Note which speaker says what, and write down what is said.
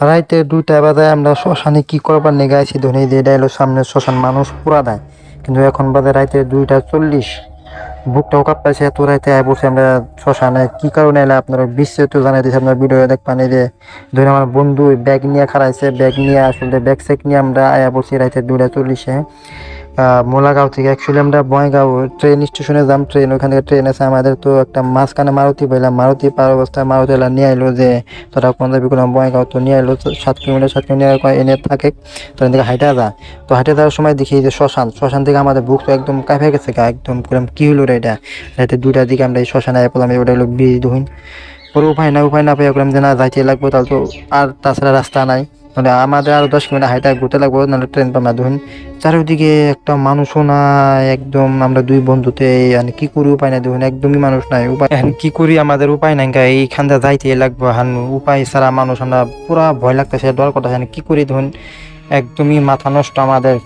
Speaker 1: রাইতে দুইটা বাজে আমরা শ্মশানে কি করবার নিয়ে গাইছি ধনী দিয়ে ডাইলো সামনে শ্মশান, মানুষ পুরা দেয়। কিন্তু এখন বাজে রাইতে দুইটা চল্লিশ। বুকটাও কাঁপতেছে, এত রাইতে আয় বসে আমরা শ্মশানে। কী কারণে এলে? আপনারা বিস্তারিত জানাই দিয়েছি, আপনার ভিডিও দেখবেন এই যে ধরে আমার বন্ধু ব্যাগ নিয়ে খারাইছে ব্যাগ নিয়ে আসলে ব্যাগ সেক নিয়ে আমরা আয়া বসি রাইতে দুইটা চল্লিশে। মোলাগাঁও থেকে অ্যাকচুয়ালি আমরা বয়গাঁও ট্রেন স্টেশনে যাম ট্রেন ওখান থেকে ট্রেন আছে আমাদের তো একটা মাঝখানে মারুতি পাইলাম। মারুতি পার অবস্থায় মারুতি এলা নিয়ে আইলো যে, তোরা কোন যাবি করলাম বয়গাঁও তো নিয়ে আইলো সাত কিলোমিটার সাত কিলোমিটার এনে থাকে, তো এখান থেকে হাইটা যা। তো হাইটে যাওয়ার সময় দেখি যে শ্মশান শ্মশান থেকে আমাদের বুক তো একদম কাঁপে গেছে গা, একদম করলাম কি হলো এটা? রাতে দুটার দিকে আমরা এই শ্মশানে আয় পড়লাম ওটা হলো বীজ দহিন। পরে উপায় না উপায় না পেয়ে করলাম যে, না, যাইতে লাগবো, তাহলে তো আর তাছাড়া রাস্তা নাই। মানে আমাদের আরও দশ কিলোমিটার হাইটা ঘুরতে লাগবো, নাহলে ট্রেন পাবো না। ধরুন চারিদিকে একটা মানুষও না একদম আমরা দুই বন্ধুতে মানে কি করি উপায় নাই দেখুন একদমই মানুষ নাই, উপায় কি করি আমাদের উপায় নাই এইখান দিয়ে যাইতে লাগবো। হান, উপায় ছাড়া মানুষ আমরা পুরা ভয় লাগতেছে, ডর করতেছে কি করি ধরুন, একদমই মাথা নষ্ট আমাদের।